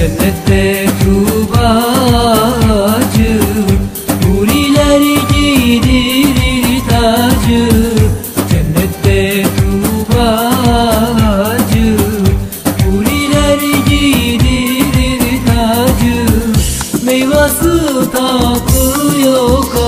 Cennette tuğbacım Huriler giydirir tacı. Cennette tuğbacım Huriler giydirir tacı. Meyvası tatlı yok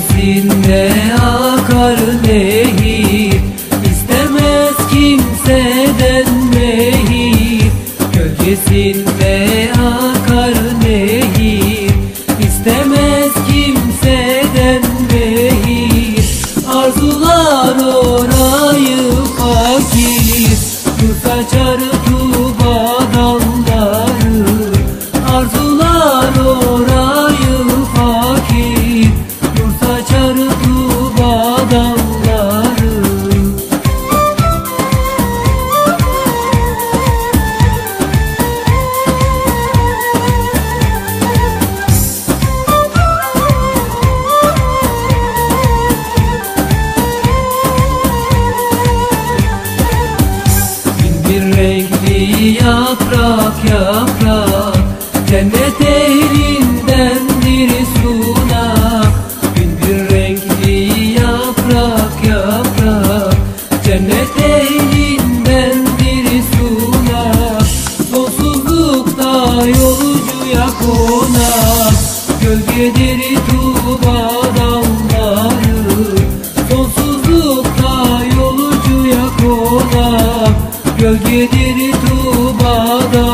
Denizinde akar nehir? İstemez kimseden mehir. Gölgesinde yaprak yaprak Cennet ehlindendir suna. Bin bir renkli yaprak yaprak Cennet ehlindendir suna. Sonsuzlukta yolcuya konak Gölgedir ध्रुवादा